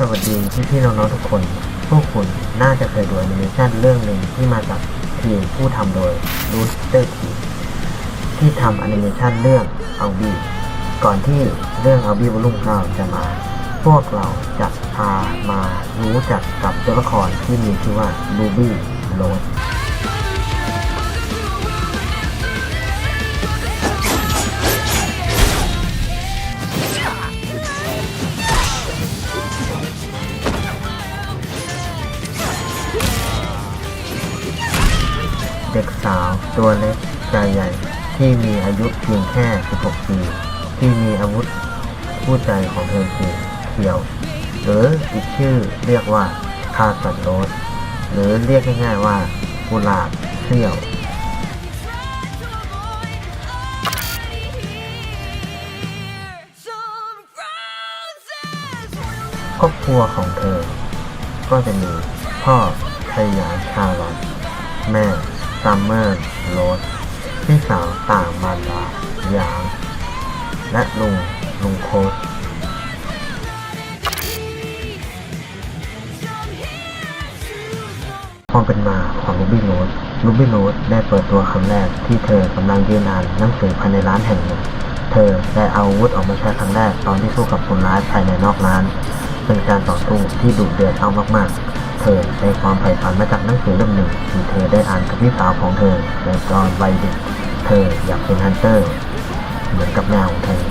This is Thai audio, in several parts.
สวัสดีพี่พี่น้องๆทุกคน พวกคุณน่าจะเคยดูแอนิเมชันเรื่องหนึ่งที่มาจากทีมผู้ทำโดยรูสเตอร์ทีที่ทำแอนิเมชันเรื่องเอาบีก่อนที่เรื่องเอาบีวอลุ่ม9จะมา พวกเราจะพามารู้จักกับตัวละครที่มีชื่อว่าลูบี้โรส ด็กสาวตัวเล็กใจใหญ่ ที่มีอายุเพียงแค่ 16 ปี ที่มีอาวุธคู่ใจของเธอคือเคียว หรืออีกชื่อเรียกว่าคาสันโรสหรือเรียกง่ายๆว่ากุหลาบเซี่ยวครอบครัวของเธอ ก็จะมีพ่อชยาชาลอนแม่ ซัมเมอร์โรสพี่สาวต่างมารดาหยาง และลุงลุงโคสความเป็นมาของลูบี้โรสลูบี้โรสได้เปิดตัวครั้งแรกที่เธอกำลังยืนอ่านหนังสือภายในร้านแห่งหนึ่ง เธอได้เอาอาวุธออกมาใช้ครั้งแรกตอนที่สู้กับคนร้ายภายในนอกร้าน เป็นการต่อสู้ที่ดุเดือดเอามากๆ เธอได้ความใฝ่ฝันมาจากหนังสือเล่มหนึ่งที่เธอได้อ่านกับพี่สาวของเธอในตอนวัยเด็กเธออยากเป็นฮันเตอร์ เหมือนกับแมวของเธอ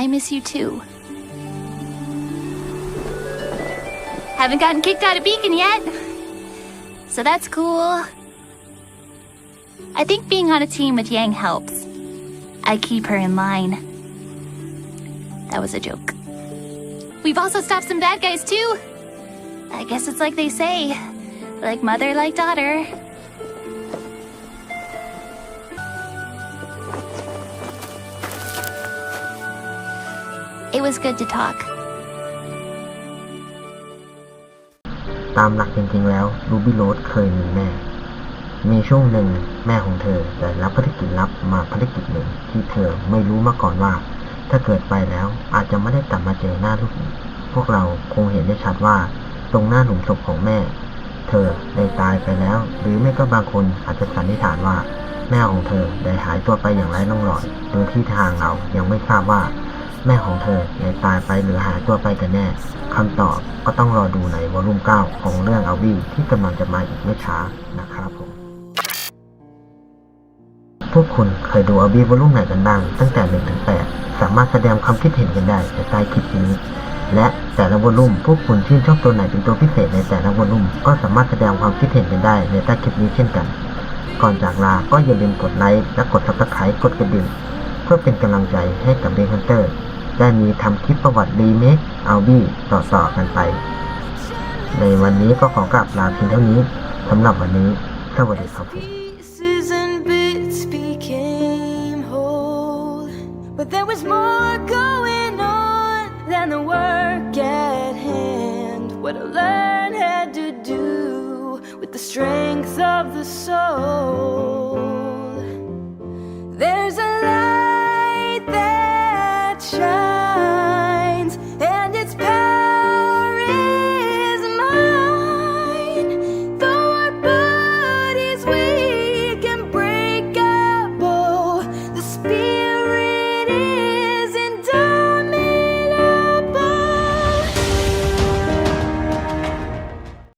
I miss you too. Haven't gotten kicked out of Beacon yet. So that's cool. I think being on a team with Yang helps. I keep her in line. That was a joke. We've also stopped some bad guys too. I guess it's like they say like mother, like daughter. It was good to talk. ตามหลักจริงๆแล้วรูบี้โรสเคยมีแม่ มีช่วงหนึ่งแม่ของเธอได้รับภารกิจลับมาภารกิจหนึ่งที่เธอไม่รู้มาก่อนว่า ถ้าเกิดไปแล้วอาจจะไม่ได้กลับมาเจอหน้าลูกพวกเราคงเห็นได้ชัดว่า ตรงหน้าหลุมศพของแม่ เธอได้ตายไปแล้ว หรือไม่ก็บางคนอาจจะสันนิษฐานว่า แม่ของเธอได้หายตัวไปอย่างไร้ร่องรอยโดยที่ทางเรายังไม่ทราบว่า แม่ของเธอได้ตายไปหรือหายตัวไปกันแน่คำตอบก็ต้องรอดูในวอลลุ่ม9ของเรื่องเอาบี้ที่กำลังจะมาอีกไม่ช้านะครับผม พวกคุณเคยดูอาบี้วอลลุ่มไหนกันบ้าง ตั้งแต่1ถึง8สามารถแสดงความคิดเห็นกันได้ในใต้คลิปนี้ และแต่ละวอลลุ่มพวกคุณชื่นชอบตัวไหนเป็นตัวพิเศษในแต่ละวอลลุ่มก็สามารถแสดงความคิดเห็นกันได้ในใต้คลิปนี้เช่นกัน ก่อนจากลาก็อย่าลืมกดไลค์และกด subscribe กดกระดิ่งเพื่อเป็นกำลังใจให้กับเบคฮันเตอร์ได้มีทำคลิปประวัติรีเมคเอาบี้ต่อๆกันไป ในวันนี้ก็ขอกลับลาเพียงเท่านี้สำหรับวันนี้ สวัสดีครับ was more going on than the work at hand. What I learned had to do with the strength of the soul.